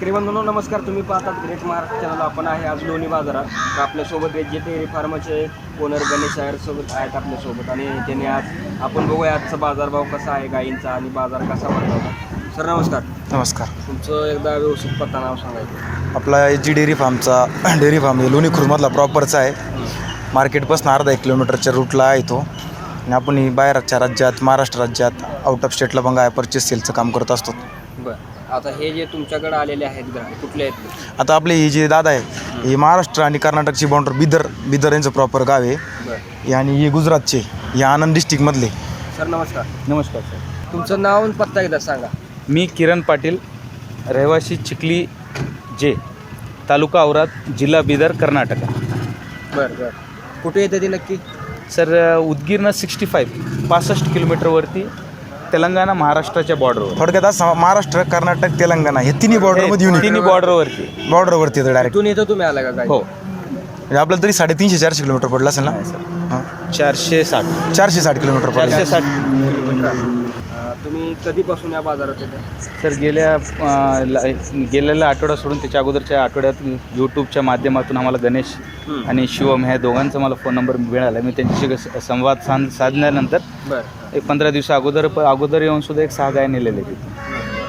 शेतकरी बंधूंनो नमस्कार. तुम्ही पाहतात ग्रेट महाराष्ट्र चॅनल आपण आहे आज लोणी बाजारात. तर आपल्यासोबत जे डेअरी फार्माचे ओनर गणेश साहेब सोबत आहेत आपल्यासोबत. आणि त्यांनी आज आपण बघूया आजचा बाजारभाव कसा आहे गायींचा आणि बाजार कसा होता. सर नमस्कार. नमस्कार. तुमचं एकदा व्यवस्थित पत्ता नाव सांगायचं आपला एच जी डेअरी फार्मचा डेअरी फार्म लोणी खुर्दमधला प्रॉपरचा आहे. मार्केटपासून अर्धा एक किलोमीटरच्या रूटला आहे तो आणि आपण ही बाहेरच्या राज्यात महाराष्ट्र राज्यात आउट ऑफ स्टेटला पण गाय परचेस सेलचं काम करत असतो. बरं. आता हे जे तुमच्याकडे आलेले आहेत ग्राहक कुठले आहेत? आता आपले ही जे दादा आहे हे. महाराष्ट्र आणि कर्नाटकची बाउंडर बिदर बिदर यांचं प्रॉपर गाव आहे. बरं. हे आणि हे गुजरातचे हे आनंद डिस्ट्रिक्टमधले सर नमस्कार. नमस्कार सर. तुमचं नाव आणि पत्ता एकदा सांगा. मी किरण पाटील रहिवासी चिखली जे तालुका औराद जिल्हा बिदर कर्नाटक. बरं बरं. कुठे येते ते नक्की? सर उदगीरनं सिक्स्टी फाईव्ह पासष्ट किलोमीटरवरती तेलंगणा महाराष्ट्राच्या बॉर्डरवर थोडक्यात असं महाराष्ट्र कर्नाटक तेलंगणा हे तिन्ही बॉर्डरमध्ये युनिट तिन्ही बॉर्डरवरती बॉर्डरवरती येतं डायरेक्ट इथून येतो तुम्ही आला का काय हो. म्हणजे आपल्याला तरी साडेतीनशे चारशे किलोमीटर पडलं असेल ना? हां. चारशे साठ. चारशे साठ किलोमीटर पडलं. चारशे साठ. अं, तुम्ही कधीपासून या बाजारात येते सर गेल्या अं, ला- गेलेला आठवडा सोडून त्याच्या अगोदरच्या आठवड्यात यूट्यूबच्या माध्यमातून आम्हाला गणेश. आणि शिवम ह्या दोघांचा मला फोन नंबर मिळाला. मी त्यांच्याशी स- संवाद साध साधल्यानंतर बरं. एक पंधरा दिवसा अगोदर प अगोदर येऊन सुद्धा एक सहा गाय नेलेले तिथे.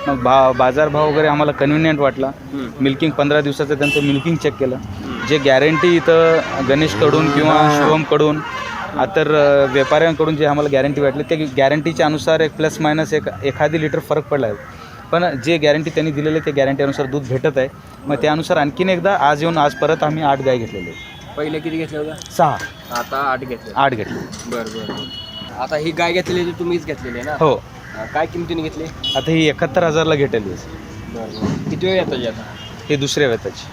मग भा बाजारभाव वगैरे आम्हाला कन्व्हिनियंट वाटला. मिल्किंग पंधरा दिवसाचं त्यांचं मिल्किंग चेक केलं. जे गॅरंटी इथं गणेशकडून किंवा शिवमकडून तर व्यापाऱ्यांकडून जे आम्हाला गॅरंटी वाटली ते गॅरंटीच्या अनुसार एक प्लस मायनस एक एखादी लिटर फरक पडला आहे. पण जे गॅरंटी त्यांनी दिलेले ते गॅरंटीनुसार दूध भेटत आहे. मग त्यानुसार आणखीन एकदा आज येऊन आज परत आम्ही आठ गाय घेतलेले. पहिले किती घेतले होता? सहा. आता आठ घेतले. आठ घेतले. बरं बरं. आता ही गाय घेतलेली ती तुम्हीच घेतलेली ना? हो. अं, काय किमतीने घेतली? आता ही एकाहत्तर हजारला घेतलेली आहे. बरं बरं. किती वेळ येतो आता? ही दुसऱ्या वेताची.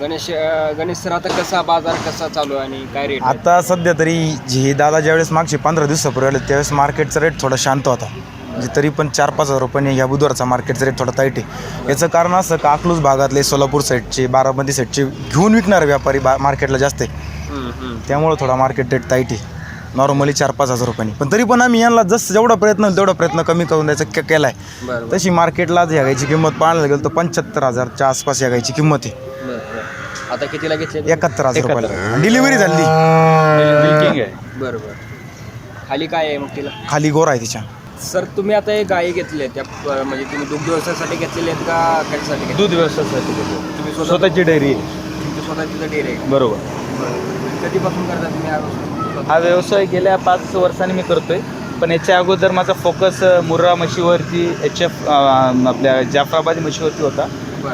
गणेश अं, गणेश सर आता कसा बाजार कसा चालू आहे आणि काय रेट आता सध्या तरी जे दादा ज्यावेळेस मागचे पंधरा दिवसापूर्वी आले त्यावेळेस मार्केटचा रेट थोडा शांत होता. म्हणजे तरी पण चार पाच हजार रुपयांनी ह्या बुधवारचा मार्केटचा रेट थोडा ताईट आहे. याचं कारण असं का अकलूज भागातले सोलापूर साईडचे बारामती साईडचे घेऊन विकणारे व्यापारी बा मार्केटला जास्त आहे. त्यामुळं थोडा मार्केट रेट ताईट आहे. नॉर्मली चार पाच हजार रुपयांनी. पण तरी पण आम्ही यांना जसं जेवढा प्रयत्न होईल तेवढा प्रयत्न कमी करून द्यायचा के केला आहे तशी मार्केटला आज ह्या गायची किंमत पाहायला गेलं तर पंच्याहत्तर हजारच्या आसपास या गायची किंमत आहे. आता कितीला घेतले? एकाहत्तर हजार. रुपयाला. डिलिव्हरी झाली. मिल्किंग आहे. बरं बरं खाली काय आहे मग तिला? खाली गोर आहे तिच्या. सर तुम्ही आता हे गायी घेतले त्या म्हणजे तुम्ही दुग्ध व्यवसायासाठी घेतलेले आहेत का कशासाठी घेतले दूध व्यवसायासाठी घेतली. तुम्ही स्वतः स्वतःची डेअरी तुमची स्वतःची डेअरी आहे. बरोबर? कधीपासून करता तुम्ही व्यवसाय? हा व्यवसाय गेल्या पाच वर्षांनी मी करतोय. पण याच्या अगोदर माझा फोकस मुर्रा म्हशीवरती एच एफ आपल्या जाफराबादी म्हशीवरती होता.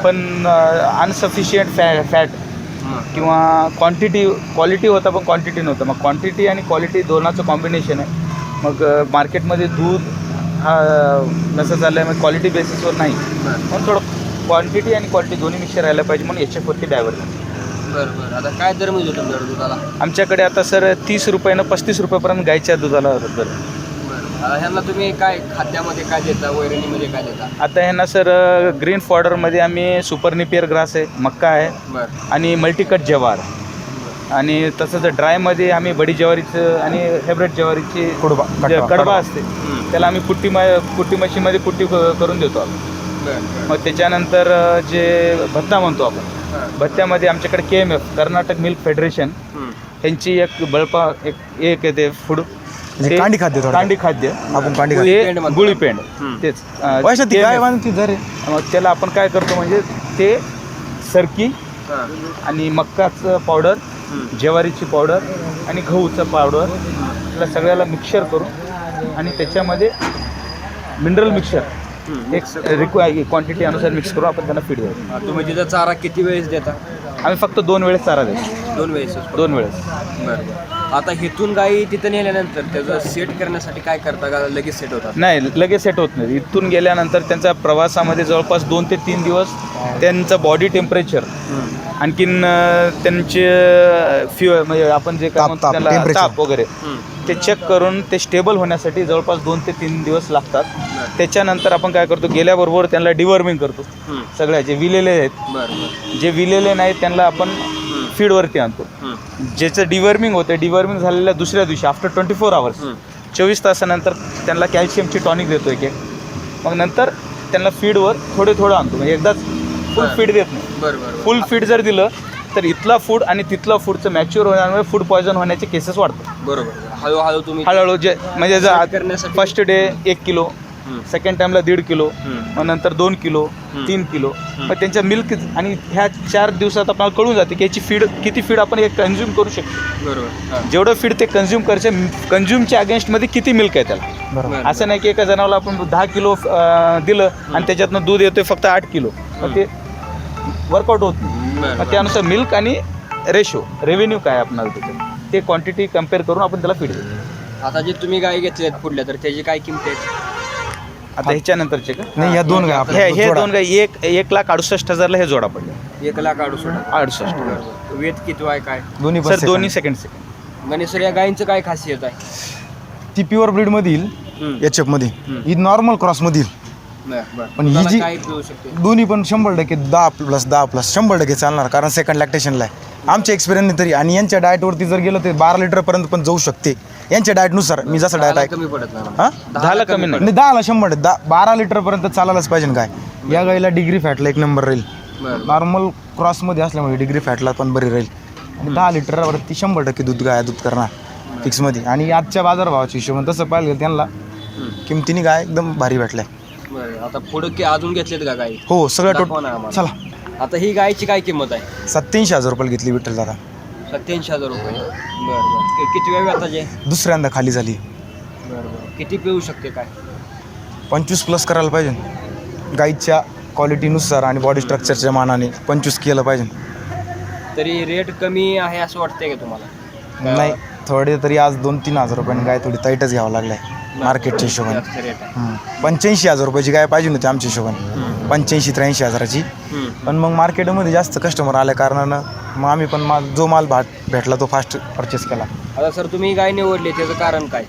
पण अनसफिशियंट फॅ फॅट. किंवा क्वांटिटी क्वालिटी होता पण क्वांटिटी नव्हतं. मग क्वांटिटी आणि क्वालिटी दोनाचं कॉम्बिनेशन आहे. मग मार्केटमध्ये दूध हा नसं चाललं आहे मग क्वालिटी बेसिसवर नाही. म्हणून थोडं क्वांटिटी आणि क्वालिटी दोन्ही मिक्सर राहायला पाहिजे म्हणून एच एफवरती डायव्हर बरं बरं. आता काय दर तुमच्याकडे दुधाला? आमच्याकडे आता सर तीस रुपयानं पस्तीस रुपयापर्यंत गायच्या दुधाला दर. बरं. आता ह्यांना तुम्ही काय खाद्यामध्ये काय देता वैरणीमध्ये काय देता? आता ह्यांना सर ग्रीन फॉर्डरमध्ये आम्ही सुपर निपियर ग्रास आहे मक्का आहे बरं. आणि मल्टीकट जवार. आणि तसंच ड्रायमध्ये आम्ही बडी ज्वारीचं आणि हेब्रेड ज्वारीची कुडबा, जे. असते हम्म. त्याला आम्ही पुट्टी म पुट्टी मशीनमध्ये पुट्टी क- करून देतो आपण. बरं बरं. मग त्याच्यानंतर अ, जे भत्ता म्हणतो आपण. भत्त्यामध्ये आमच्याकडे K M F Karnataka milk federation हम्म. यांची एक बळपा एक एक येते फूड म्हणजे कांडी खाद्य. कांडी खाद्य आपण कांडी ते गुळीपेंड. गुळी पेंड हम्म. तेच अ, पैशात ती KMF. काय बांधती जरे मग त्याला आपण काय करतो म्हणजे ते सरकी हां. आणि मक्काचं पावडर. ज्वारीची पावडर आणि गहूचं पावडर त्याला सगळ्याला मिक्सर करून आणि त्याच्यामध्ये मिनरल मिक्सर. एक रिक्वाय क्वांटिटी अनुसार मिक्स करून आपण त्यांना फीड हा, तुम्ही तिथं चारा किती वेळेस देता? आम्ही फक्त दोन वेळेस चारा देतो. दोन वेळेस. दोन वेळेस. बरं बरं. आता इथून गाई तिथं नेल्यानंतर त्याचं सेट करण्यासाठी काय करता का? लगेच सेट होतात? नाही लगेच सेट होत नाही. इथून गेल्यानंतर त्यांच्या प्रवासामध्ये जवळपास दोन ते तीन दिवस त्यांचं बॉडी टेम्परेचर आणखीन अं, त्यांचे फ्यु म्हणजे आपण जे काय म्हणतो त्याला. ताप वगैरे. ते चेक करून ते स्टेबल होण्यासाठी जवळपास दोन ते तीन दिवस लागतात. त्याच्यानंतर आपण काय करतो गेल्याबरोबर त्यांना डिवर्मिंग करतो. सगळ्या जे विलेले आहेत जे विलेले नाहीत त्यांना आपण फीडवरती आणतो. ज्याचं डिवर्मिंग होतं डिवर्मिंग झालेल्या दुसऱ्या दिवशी आफ्टर ट्वेंटी फोर आवर्स चोवीस तासानंतर त्यांना कॅल्शियमची टॉनिक देतो एक मग नंतर त्यांना फीडवर थोडे थोडं आणतो. म्हणजे एकदाच फुल फीड देत नाही. फुल फीड जर दिलं तर इथला फूड आणि तिथला फूडचं मॅच्युअर होण्यामुळे फूड पॉयझन होण्याचे केसेस वाढतात. बरोबर. हळूहळू तुम्ही हळूहळू जे म्हणजे जर करण्यासाठी- फर्स्ट डे एक किलो. सेकंड टाइमला दीड किलो हम्म. मग नंतर दोन किलो हम्म. तीन किलो. मग त्यांच्या मिल्क आणि ह्या चार दिवसात आपल्याला कळून जाते की याची फीड किती फीड आपण एक कन्झ्युम करू शकतो. बरोबर. हां. जेवढं फीड ते कन्झ्युम करायचे कन्झ्युमच्या अगेन्स्टमध्ये किती मिल्क आहे त्याला? बरोबर. असं नाही की एका जनावरला आपण दहा किलो अं, दिलं आणि त्याच्यातनं दूध येतोय फक्त आठ किलो. मग ते वर्कआउट होत नाही. बरं, मग बरं. त्यानुसार मिल्क आणि रेशो रेव्हेन्यू काय आपणाला त्याच्यात ते क्वांटिटी कंपेअर करून आपण त्याला फीड देतो आता जे तुम्ही गाय घेतल्यात पुढल्या तर त्याची काय किंमत आहे आता ह्याच्यानंतरचे का नाही या दोन गाय हे हे. दोन गाय एक एक लाख अडुसष्ट हजारला हे जोडा पडले एक लाख सोडा अडुसष्ट वेत किती आहे काय दोन्ही सर. दोन्ही सेकंड सेकंड गणेश सर या गायींचं काय खासियत आहे ती प्युअर ब्रीडमध्ये येईल हम्म. एच एफमध्ये हम्म. ही नॉर्मल क्रॉस बरं. पण ही जी- काय पिऊ शकते? दोन्ही पण शंभर टक्के दहा प्लस दहा प्लस शंभर टक्के चालणार कारण सेकंड लॅक्टेशनला आहे. आमच्या एक्सपिरियन्सने तरी आणि यांच्या डाएटवरती जर गेलं तर बारा लिटरपर्यंत पण जाऊ शकते. यांच्या डाएटनुसार मी जसं डाएट दहाला आहे कमी पडत नाही. हां? दहाला कमी नाही. नाही दहाला शंभर टक्के. दहा बारा लिटरपर्यंत चालायलाच पाहिजे ना काय? या गाईला डिग्री फॅटला एक नंबर राहील. नॉर्मल क्रॉसमध्ये असल्यामुळे डिग्री फॅटला पण बरी राहील. आणि दहा लिटरवरती शंभर टक्के दूध गाय दूध करणार. फिक्समध्ये आणि आजच्या बाजारभावाच्या हिशोबाने तसं पाहिलं गेलं त्यांना. किमतीने गाय एकदम भारी भेटलाय. बरं आता पुढे की अजून घेतलेत का गाई? हो सगळं दाखवा ना टोट आम्हाला. चला. आता ही गायची काय किंमत आहे? सत्याऐंशी हजार रुपयाला घेतली विठ्ठल दादा. सत्याऐंशी हजार रुपये. बरं बरं. कि- किती वेळ जे? दुसऱ्यांदा खाली झाली. बरं बरं. किती पिऊ शकते काय? पंचवीस प्लस करायला पाहिजे. गाईच्या क्वालिटीनुसार आणि बॉडी स्ट्रक्चरच्या मानाने पंचवीस केलं पाहिजे. तरी रेट कमी आहे असं वाटतंय का तुम्हाला? नाही. थोडे तरी आज दोन तीन हजार रुपयाने गाय थोडी ताईटच घ्यावं लागलाय. मार्केटच्या हिशोबाने. रेट आहे. पंच्याऐंशी हजार रुपयाची गाय पाहिजे होती आमच्या हिशोबाने. पंच्याऐंशी त्र्याऐंशी हजाराची. पण मग मार्केटमध्ये जास्त कस्टमर आल्या कारणानं मग आम्ही पण माल जो माल भाट भेटला तो फास्ट परचेस केला. आता सर तुम्ही गाय निवडली त्याचं कारण काय?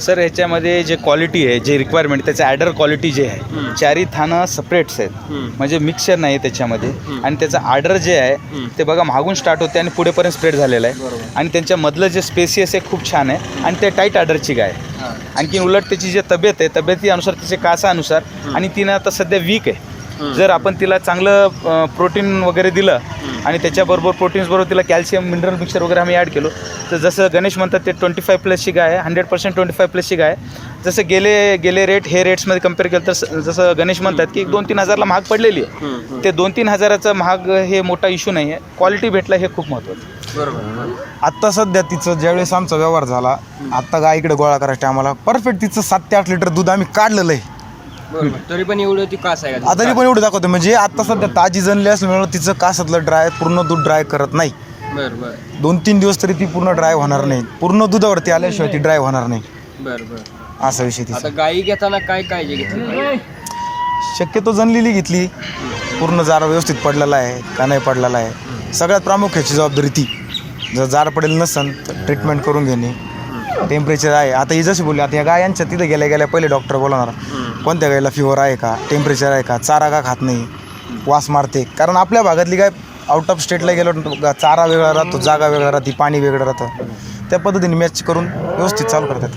सर ह्याच्यामध्ये जे क्वालिटी आहे जे रिक्वायरमेंट त्याचं ॲडर क्वालिटी जे. आहे चारी थानं सेपरेट्स आहेत. म्हणजे मिक्सचर नाही त्याच्यामध्ये. आणि त्याचं आर्डर जे आहे. ते बघा मागून स्टार्ट होते आणि पुढेपर्यंत स्प्रेड झालेलं आहे. आणि त्यांच्यामधलं जे स्पेसियस आहे खूप छान आहे आणि ते टाईट आर्डरची गाय आहे. आणखी उलट त्याची जी तब्येत आहे तब्येतीनुसार तिचे कासानुसार आणि तिनं आता सध्या वीक आहे. जर आपण तिला चांगलं प्रोटीन वगैरे दिलं आणि त्याच्याबरोबर प्रोटीन्स बरोबर तिला कॅल्शियम मिनरल मिक्सर वगैरे आम्ही ॲड केलो तर जसं गणेश म्हणतात ते ट्वेंटी फाय प्लसची गाय आहे हंड्रेड पर्सेंट ट्वेंटी फाय प्लसची गाय आहे. जसं गेले गेले रेट हे रेट्समध्ये कंपेअर केलं तर जसं गणेश म्हणतात की दोन तीन हजारला महाग पडलेली आहे. ते दोन तीन हजाराचा महाग हे मोठा इश्यू नाही आहे. क्वालिटी भेटला हे खूप महत्त्वाचं बरोबर. आत्ता सध्या तिचं ज्यावेळेस आमचा व्यवहार झाला आत्ता गाय इकडे गोळा करायच्या आम्हाला परफेक्ट तिचं सात ते आठ लिटर दूध आम्ही काढलेलं आहे. बरोबर तरी पण एवढं ती कास आहे आता पण एवढं दाखवतो म्हणजे आता सध्या ताजी जनली असल्यामुळे तिचं कासातलं ड्राय पूर्ण दूध ड्राय करत नाही. बरं बरं. दोन तीन दिवस तरी ती पूर्ण ड्राय होणार नाही. पूर्ण दुधावरती आल्याशिवाय ती ड्राय होणार नाही. बरं बरं. असा विषय तिचा. आता गायी घेताना काय काळजी घेतली? शक्यतो जनलेली घेतली. पूर्ण जार व्यवस्थित पडलेला आहे का नाही पडलेला आहे. सगळ्यात प्रामुख्याची जबाबदारी ती. जर जार पडेल नसन तर ट्रीटमेंट करून घेणे. टेम्परेचर आहे. आता ही जशी बोलली आता या गायांच्या तिथे गेल्या गेल्या पहिले डॉक्टर बोलवणार. कोणत्या गायला फिवर आहे का? टेम्परेचर आहे का? चारा का खात नाही? वास मारते. कारण आपल्या भागातली गाय आउट ऑफ स्टेटला गेलो चारा वेगळा राहतो जागा वेगळा राहते पाणी वेगळं राहतं. त्या पद्धतीने मॅच करून व्यवस्थित चालू करतात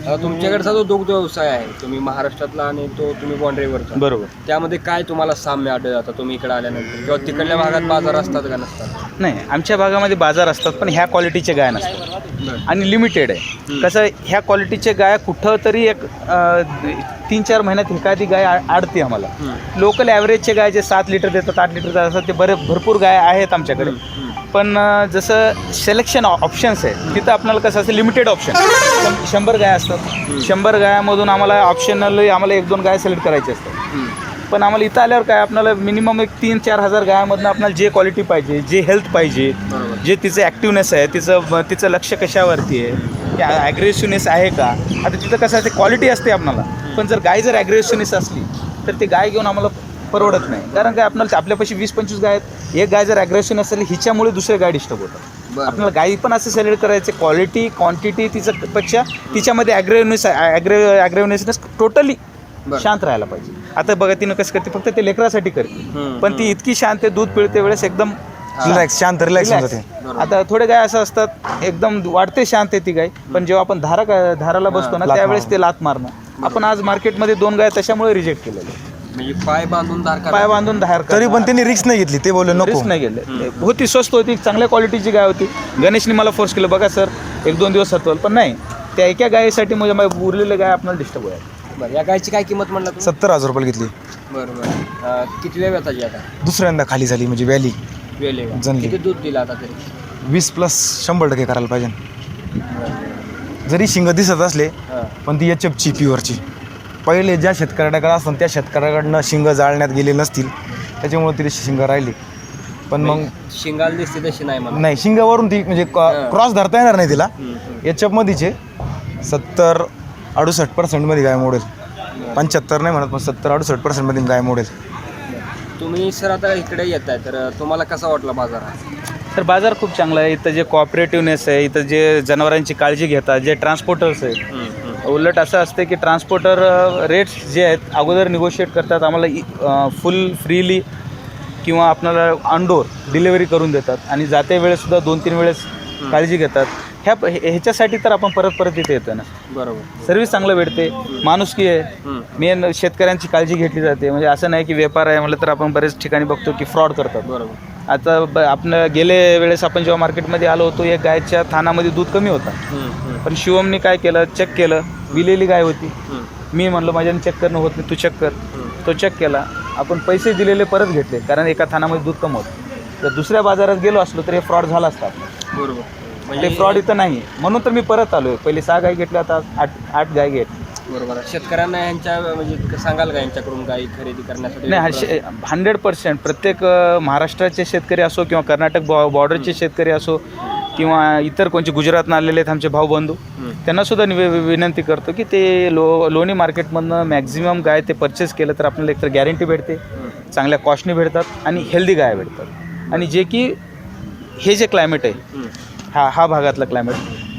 आता तुमच्याकडचा जो दुग्ध व्यवसाय आहे तुम्ही महाराष्ट्रातला आणि तो तुम्ही बाँड्रीवरचा बरोबर. त्यामध्ये काय तुम्हाला साम्य आढळलं आता तुम्ही इकडे आल्यानंतर. किंवा तिकडल्या भागात बाजार असतात का नसतात? नाही आमच्या भागामध्ये बाजार असतात पण ह्या क्वालिटीचे गाय नसतात. आणि लिमिटेड आहे. कसं ह्या क्वालिटीचे गाय कुठं तरी एक तीन चार महिन्यात एखादी गाय आडते आम्हाला. लोकल ॲव्हरेजचे गाय जे सात लिटर देतात आठ लिटर देतात ते बरे भरपूर गाय आहेत आमच्याकडे. पण जसं सिलेक्शन ऑप्शन्स आहे तिथं आपल्याला कसं असतं लिमिटेड ऑप्शन शंभर गाय असतात. शंभर गायामधून आम्हाला ऑप्शनल आम्हाला एक दोन गाय सिलेक्ट करायचे असतात. पण आम्हाला इथं आल्यावर काय आपल्याला मिनिमम एक तीन चार हजार गायामधनं आपल्याला जे क्वालिटी पाहिजे जे हेल्थ पाहिजे. जे तिचं ॲक्टिवनेस आहे तिचं तिचं लक्ष कशावरती आहे ॲग्रेसिव्हनेस आहे का? आता तिथं कसं असते क्वालिटी असते आपल्याला पण जर गाय जर ॲग्रेसिव्हनेस असली तर ते गाय घेऊन आम्हाला परवडत नाही. कारण काय आपल्याला आपल्यापाशी वीस पंचवीस गाय आहेत. एक गाय जर ॲग्रेसिव्ह असेल हिच्यामुळे दुसरे गाय डिस्टर्ब होतात. आपल्याला गाई पण असं सिलेक्ट करायचे क्वालिटी क्वांटिटी तिचं पेक्षा तिच्यामध्ये ॲग्रेवनेस ॲग्रे ॲग्रेवनेसनेस टोटली. शांत राहायला पाहिजे. आता बघा तिनं कसं करते फक्त ते लेकरासाठी करते. पण ती इतकी शांत आहे दूध पिळते वेळेस एकदम रिलॅक्स शांत रिलॅक्स होऊन. जाते. आता थोडे गाय असं असतात एकदम वाढते शांत आहे ती गाय. पण जेव्हा आपण धारा धाराला बसतो ना त्यावेळेस. ते लात मारणं. आपण आज मार्केटमध्ये दोन गाय तशामुळे रिजेक्ट केलेले म्हणजे पाय बांधून धार करा. पाय बांधून धार तरी पण त्यांनी रिक्स नाही घेतली ते बोलले नको. रिस्क नाही गेले होती स्वस्त होती चांगल्या क्वालिटीची गाय होती. गणेशने मला फोर्स केलं बघा सर एक दोन दिवस सत्वल पण नाही त्या एका गायीसाठी म्हणजे माझ्या उरलेले गाय आपल्याला डिस्टर्ब होईल. बरं या गायची काय किंमत म्हणला तुम्ही? सत्तर हजार रुपये घेतली. बरं बरं. अं, किती वेळ व्यताची आता? दुसऱ्यांदा खाली झाली म्हणजे व्हॅली वेळ आहे का? जनली. किती दूध दिलं आता तरी? वीस प्लस शंभर टक्के करायला पाहिजे. जरी शिंग दिसत असले हां. पण ती एचएफची प्युअरची. पहिले ज्या शेतकऱ्याकडे असतात त्या शेतकऱ्याकडनं शिंग जाळण्यात गेले नसतील. त्याच्यामुळे तिथे शिंग राहिली. पण मग शिंगाल दिसते तशी नाही मला नाही शिंगावरून ती म्हणजे क्रॉस धरता येणार नाही तिला. हम्म, हम्म. एच सत्तर अडुसष्ट पर्सेंटमध्ये गाय मोडेल पंच्याहत्तर नाही म्हणत पण सत्तर अडुसष्ट पर्सेंटमध्ये गाय मोडेल तुम्ही सर आता इकडे येत आहे तर तुम्हाला कसा वाटला बाजार हा? तर बाजार खूप चांगला आहे. इथं जे कॉपरेटिव्हनेस आहे इथं जे जनावरांची काळजी घेतात जे ट्रान्सपोर्टर्स आहे उलट असं असते की ट्रान्सपोर्टर रेट्स जे आहेत अगोदर निगोशिएट करतात आम्हाला फुल फ्रीली किंवा आपल्याला ऑनडोर डिलिव्हरी करून देतात. आणि जाते वेळेससुद्धा दोन तीन वेळेस काळजी घेतात. ह्या हे- ह्याच्यासाठी तर आपण परत परत इथे येतो ना. बरोबर. सर्व्हिस चांगलं भेटते माणुसकी आहे. हम्म. मेन शेतकऱ्यांची काळजी घेतली जाते. म्हणजे असं नाही की व्यापार आहे म्हटलं तर आपण बरेच ठिकाणी बघतो की फ्रॉड करतात. बरोबर. आता ब आपण गेले वेळेस आपण जेव्हा मार्केटमध्ये आलो होतो एक गायच्या थानामध्ये दूध कमी होता. हम्म, हम्म, पण शिवमने काय केलं? चेक केलं. विलेली गाय होती. हम्म, मी म्हणलं माझ्याने चेक करणं होत नाही तू चेक कर. हम्म. तो चेक केला. आपण पैसे दिलेले परत घेतले कारण एका थानामध्ये दूध कम होतं जर दुसऱ्या बाजारात गेलो असलो तर हे फ्रॉड झाला असता. बरोबर. म्हणजे फ्रॉड इथं नाही. म्हणून तर मी परत आलोय. पहिले सहा गाय घेतल्या आता आठ आठ गाय घेत. बरोबर. शेतकऱ्यांना यांच्या म्हणजे सांगाल का यांच्याकडून गाई खरेदी करण्यासाठी? नाही हंड्रेड पर्सेंट प्रत्येक महाराष्ट्राचे शेतकरी असो किंवा कर्नाटक बॉर्डरचे शेतकरी असो किंवा इतर कोणचे गुजरातनं आलेले आहेत आमचे भाऊ बंधू. त्यांना सुद्धा विनंती करतो की ते लो लोणी मार्केटमधनं मॅक्झिमम गाय ते परचेस केलं तर आपल्याला एकतर गॅरंटी भेटते चांगल्या कॉस्टने भेटतात आणि हेल्दी गाय भेटतात. आणि जे की हे जे क्लायमेट आहे. हा हा भागातलं क्लायमेट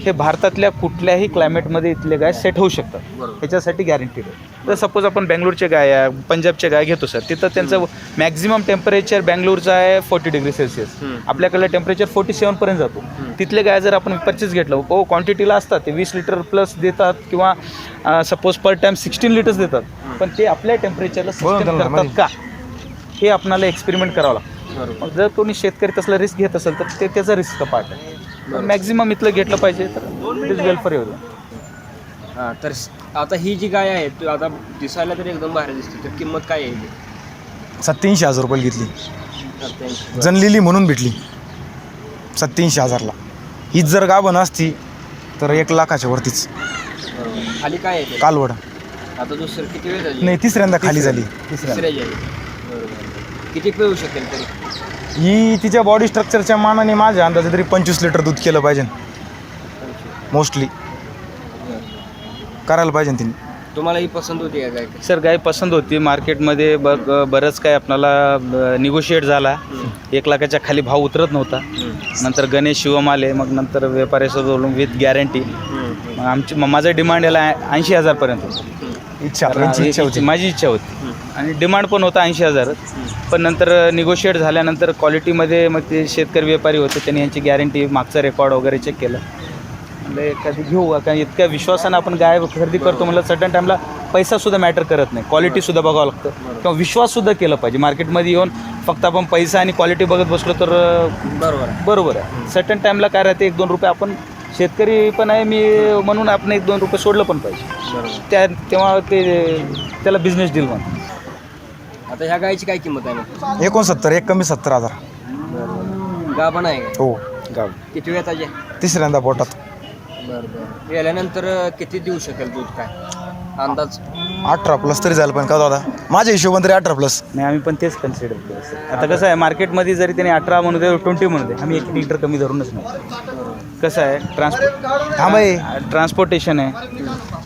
हे भारतातल्या कुठल्याही क्लायमेटमध्ये इथले गाय सेट होऊ शकतात. ह्याच्यासाठी गॅरंटीड आहे. तर सपोज आपण बेंगलोरचे गाय आहे पंजाबचे गाय घेतो सर तिथं त्यांचं मॅक्झिमम टेम्परेचर बेंगलोरचं आहे फोर्टी डिग्री सेल्सिअस हम्म. आपल्याकडे टेम्परेचर फोर्टी सेवनपर्यंत जातो. तिथले गाय जर आपण परचेस घेतलं हो क्वांटिटीला असतात ते वीस लिटर प्लस देतात किंवा suppose per time sixteen litres देतात. पण ते आपल्या टेम्परेचरला त्यांना करतात का? हे आपल्याला एक्सपेरिमेंट करावं लागतं. जर कोणी शेतकरी तसला रिस्क घेत असेल तर ते त्याचा रिस्क पार्ट आहे. मॅक्झिमम इथलं घेतलं पाहिजे तर it is well for every हां तर आता ही जी गाय आहे ती आता दिसायला तरी एकदम भारी दिसते. तर किंमत काय आहे हिची? सत्याऐंशी हजार रुपये घेतली. जनलेली म्हणून भेटली. सत्याऐंशी हजारला. हीच जर गाभण असती तर एक लाखाच्या वरतीच. बरोबर. खाली काय आहे ते? कालवड. आता दुसरं किती वेळ झाली? नाही तिसऱ्यांदा खाली झाली. तिसऱ्या जी आहे बरोबर. किती पिळू शकेल तरी? ही तिच्या बॉडी स्ट्रक्चरच्या मानाने माझ्या अंदाजे तरी पंचवीस लिटर दूध केलं पाहिजे. मोस्टली करायला पाहिजे तिने. तुम्हाला ही पसंत होती का गाय? सर गाय पसंत होती. मार्केटमध्ये बघ बरंच काय आपल्याला निगोशिएट झाला. एक लाखाच्या खाली भाव उतरत नव्हता. नंतर गणेश शिवम आले मग नंतर व्यापाऱ्यासोबत बोलून विथ गॅरंटी मग आमची मग माझं डिमांड याला ऐंशी हजारपर्यंत इच्छा यांची इच्छा होती. माझी इच्छा होती. आणि डिमांड पण होता ऐंशी हजारच पण नंतर निगोशिएट झाल्यानंतर क्वालिटीमध्ये मग ते शेतकरी व्यापारी होते त्यांनी यांची गॅरंटी मागचा रेकॉर्ड वगैरे चेक केलं. म्हणलं एखादी घेऊ कारण इतक्या विश्वासानं आपण गाय खरेदी करतो म्हणलं सडन टाईमला पैसासुद्धा मॅटर करत नाही. क्वालिटीसुद्धा बघावं लागतं. किंवा विश्वाससुद्धा केलं पाहिजे. मार्केटमध्ये येऊन फक्त आपण पैसा आणि क्वालिटी बघत बसलो तर बरोबर आहे. बरोबर आहे. सटन टाईमला काय राहते एक दोन रुपये आपण शेतकरी पण आहे मी म्हणून आपण एक दोन रुपये सोडलं पण पाहिजे. त्या तेव्हा ते त्याला बिझनेस डील म्हणतात. आता ह्या गायची काय किंमत आहे मग? एकोणसत्तर एक कमी सत्तर हजार. गाभण आहे का? हो. गाव किती वेळ ताजे बरं तिसऱ्यांदा पोटात. बरं गेल्यानंतर किती देऊ शकेल दूध काय? अंदाज? अठरा प्लस तरी झालं पण का दादा? माझ्या हिशोबाने तरी अठरा प्लस नाही आम्ही पण तेच कन्सिडर केलं सर आता कसं आहे मार्केटमध्ये जरी त्याने अठरा म्हणू दे ट्वेंटी म्हणू दे आम्ही एक लिटर कमी धरूनच नाही. कसं आहे? ट्रान्सपोर्ट ट्रान्सपोर्टेशन आहे.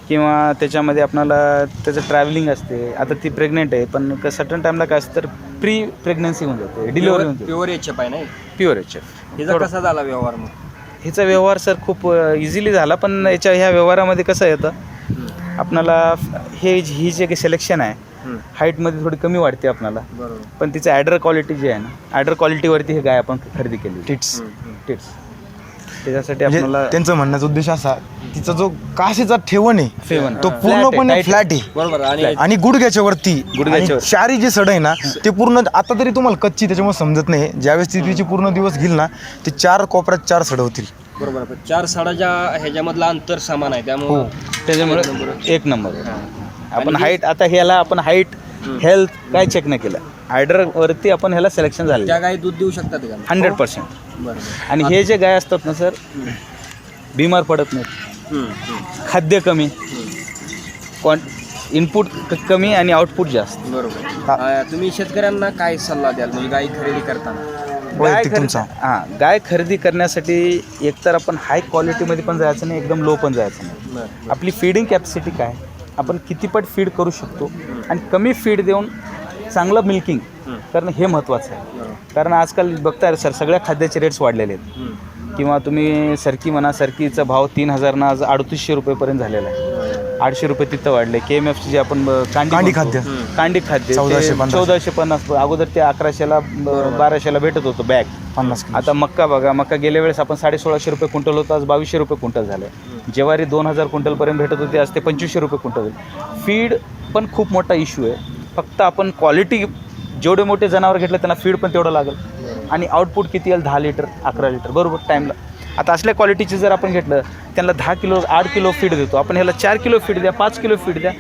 किंवा त्याच्यामध्ये आपल्याला त्याचं ट्रॅव्हलिंग असते. आता ती प्रेग्नेंट आहे पण सटन टाईमला काय असतं तर प्री प्रेग्नन्सी होऊन जाते. डिलिव्हरी होऊन प्युअर एच आहे नाही प्युअर एच हिचा कसा झाला व्यवहार मग? ह्याचा व्यवहार सर खूप इझिली झाला पण याच्या ह्या व्यवहारामध्ये कसं येतं? आपणाला हे जी- ही जे काही सिलेक्शन आहे. हाईटमध्ये थोडी कमी वाटते आपणाला. पण तिचं ॲडर क्वालिटी जी आहे ना ॲडर क्वालिटीवरती ही गाय आपण खरेदी केली. टिट्स. टिट्स त्याच्यासाठी म्हणजे आपल्याला त्यांचं म्हणण्याचा उद्देश असा तिचा जो काशीचा ठेवण आहे. तो हा. पूर्णपणे फ्लॅट आहे. बरोबर आणि आणि गुडघ्याच्या वरती गुडघ्याच्या चारी जे सड आहे ना ते पूर्ण आता तरी तुम्हाला कच्ची त्याच्यामुळे समजत नाही. ज्यावेळेस ती तिची पूर्ण दिवस घेईल ना ते चार कोपऱ्यात चार सड होतील. बरोबर चार साडाच्या ह्याच्यामधला अंतर समान आहे हो. त्यामुळे त्याच्यामुळे एक नंबर आपण हाईट आता ह्याला आपण हाईट हेल्थ काय चेक नाही केलं. आयडर वरती आपण ह्याला सिलेक्शन झालं त्या गाई दूध देऊ शकतात का? हंड्रेड पर्सेंट आणि हे जे गाय असतात ना सर बिमार पडत नाहीत. खाद्य कमी क्वांट इनपुट कमी आणि आउटपुट जास्त. बरोबर. तुम्ही शेतकऱ्यांना काय सल्ला द्याल? म्हणजे गाई खरेदी करताना? गाय खरेदी तुमचा. हां गाय खरेदी करण्यासाठी एकतर आपण हाय क्वालिटीमध्ये पण जायचं नाही एकदम लो पण जायचं नाही. आपली फीडिंग कॅपॅसिटी काय? आपण किती पट फीड करू शकतो? आणि कमी फीड देऊन चांगलं मिल्किंग करणं हे महत्त्वाचं आहे. कारण आजकाल बघताय सर सगळ्या खाद्याचे रेट्स वाढलेले आहेत. किंवा तुम्ही सरकी म्हणा सरकीचा भाव तीन हजारनं आज अडतीसशे रुपयेपर्यंत झालेला आहे. आठशे रुपये तिथं वाढले. के एम एफचे जे आपण कांडी खाद्य. कांडी खाद्य चौदाशे पन्नास. चौदाशे पन्नास. अगोदर ते अकराशेला ब- बाराशेला भेटत होतं बॅग पन्नास. आता मक्का बघा मक्का गेल्या वेळेस आपण साडे सोळाशे रुपये क्विंटल होतं आज बावीसशे रुपये क्विंटल झालं. ज्वारी दोन हजार क्विंटलपर्यंत भेटत होती आज ते पंचवीसशे रुपये क्विंटल फीड पण खूप मोठा इश्यू आहे. फक्त आपण क्वालिटी जेवढे मोठे जनावर घेतले त्यांना फीड पण तेवढं लागेल. आणि आउटपुट किती येईल? दहा लिटर अकरा लिटर बरोबर टाईमला आता असल्या क्वालिटीचे जर आपण घेतलं त्यांना दहा किलो आठ किलो फीड देतो. आपण ह्याला चार किलो फीड द्या पाच किलो फीड द्या.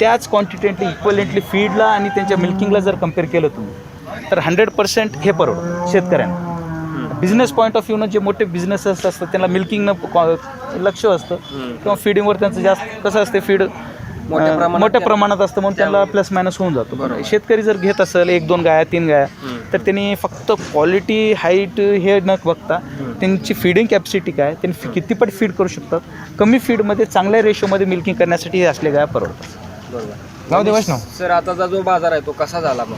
त्याच क्वांटिटेंटली इक्वलेंटली फीडला आणि त्यांच्या मिल्किंगला जर कंपेअर केलं तुम्ही तर हंड्रेड पर्सेंट हे परवड शेतकऱ्यांना. बिझनेस पॉईंट ऑफ व्ह्यूनं जे मोठे बिझनेसेस असतात त्यांना मिल्किंगनं लक्ष असतं. किंवा फिडिंगवर त्यांचं जास्त कसं असते फीड मोठ्या प्रमाणात मोठ्या त्या- प्रमाणात असतं म्हणून त्यांना प्लस मायनस होऊन जातो. शेतकरी जर घेत असेल एक दोन गाया तीन गाया तर त्यांनी फक्त क्वालिटी हाईट हे न बघता त्यांची फिडिंग कॅपॅसिटी काय त्यांनी फि- किती पट फीड करू शकतात. कमी फीडमध्ये चांगल्या रेशोमध्ये मिल्किंग करण्यासाठी हे असले गाया परवडतात. बरोबर. जाऊ दे वैष्णव. सर आताचा जो बाजार आहे तो कसा झाला मग?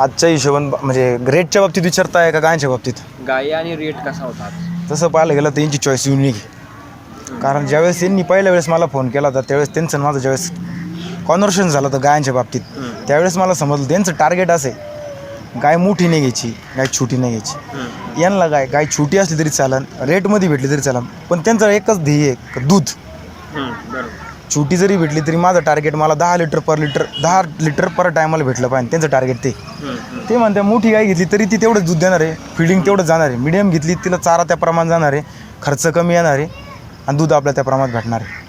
आजच्या हिशोबान म्हणजे रेटच्या बाबतीत विचारताय का गायच्या बाबतीत? गाई आणि रेट कसा होता? तसं पाहायला गेलं तर यांची चॉईस युनिक आहे. कारण ज्यावेळेस यांनी पहिल्या वेळेस मला फोन केला होता त्यावेळेस त्यांचं आणि माझं ज्यावेळेस कॉन्व्हर्शन झालं होतं गायांच्या बाबतीत त्यावेळेस मला समजलं त्यांचं टार्गेट असे गाय मोठी नाही घ्यायची गाय छोटी नाही घ्यायची. यांना गाय गाय छोटी असली तरी चालन रेटमध्ये भेटली तरी चालन पण त्यांचं एकच ध्येय आहे का दूध. छोटी जरी भेटली तरी माझं टार्गेट मला दहा लिटर पर लिटर दहा लिटर पर टायमाला भेटलं पाहिजे त्यांचं टार्गेट ते. ते म्हणते मोठी गाय घेतली तरी ती तेवढंच दूध देणार आहे फिडिंग तेवढंच जाणार आहे. मिडियम घेतली तिला चारा त्या प्रमाणात जाणार आहे खर्च कमी येणार आहे आणि दूध आपल्या त्या प्रमाणात भेटणार आहे.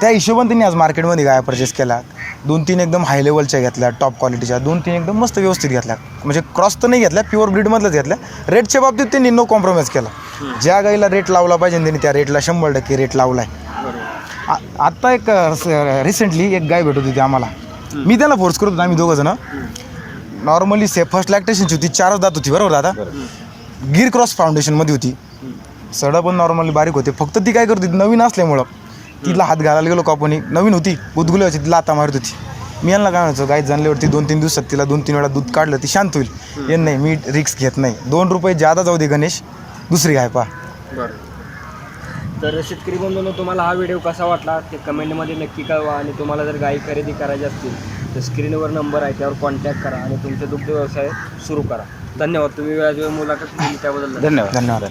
त्या हिशोबाने त्यांनी आज मार्केटमध्ये गाय परचेस केल्या दोन तीन एकदम हाय लेवलच्या घेतल्या टॉप क्वालिटीच्या दोन तीन एकदम मस्त व्यवस्थित घेतल्या म्हणजे क्रॉस तर नाही घेतल्या प्युअर ब्रीडमधल्याच घेतल्या रेटच्या बाबतीत त्यांनी नो कॉम्प्रोमाइज केला. ज्या गाईला रेट लावला पाहिजे त्यांनी त्या रेटला शंभर टक्के रेट लावला आहे आत्ता एक रिसेंटली एक गाय भेटत होती आम्हाला. मी त्याला फोर्स करत होतो आम्ही दोघं जण. नॉर्मली से फर्स्ट लॅक्टेशनची होती चारच दात होती बरोबर दादा? गिर क्रॉस फाउंडेशनमध्ये होती. सडा पण नॉर्मली बारीक होते. फक्त ती काय करत नवीन असल्यामुळं तिला हात घालायला गेलो का आपण नवीन होती गुदगुले होती तिला आता मारत होती. मी यांना काय म्हणायचो गाय जाणल्यावरती दोन तीन दिवसात तिला दोन तीन वेळा दूध काढलं ती शांत होईल. येत नाही मी रिक्स घेत नाही. दोन रुपये जादा जाऊ दे गणेश दुसरी गाय पा बरं. तर शेतकरी बंधूंनो तुम्हाला हा व्हिडिओ कसा वाटला ते कमेंटमध्ये नक्की कळवा आणि तुम्हाला जर गाई खरेदी करायची असतील तर स्क्रीनवर नंबर आहे त्यावर कॉन्टॅक्ट करा आणि तुमचा दुग्ध व्यवसाय सुरू करा. धन्यवाद. तुम्ही वेळा मुलाखत दिली त्याबद्दल. धन्यवाद. धन्यवाद.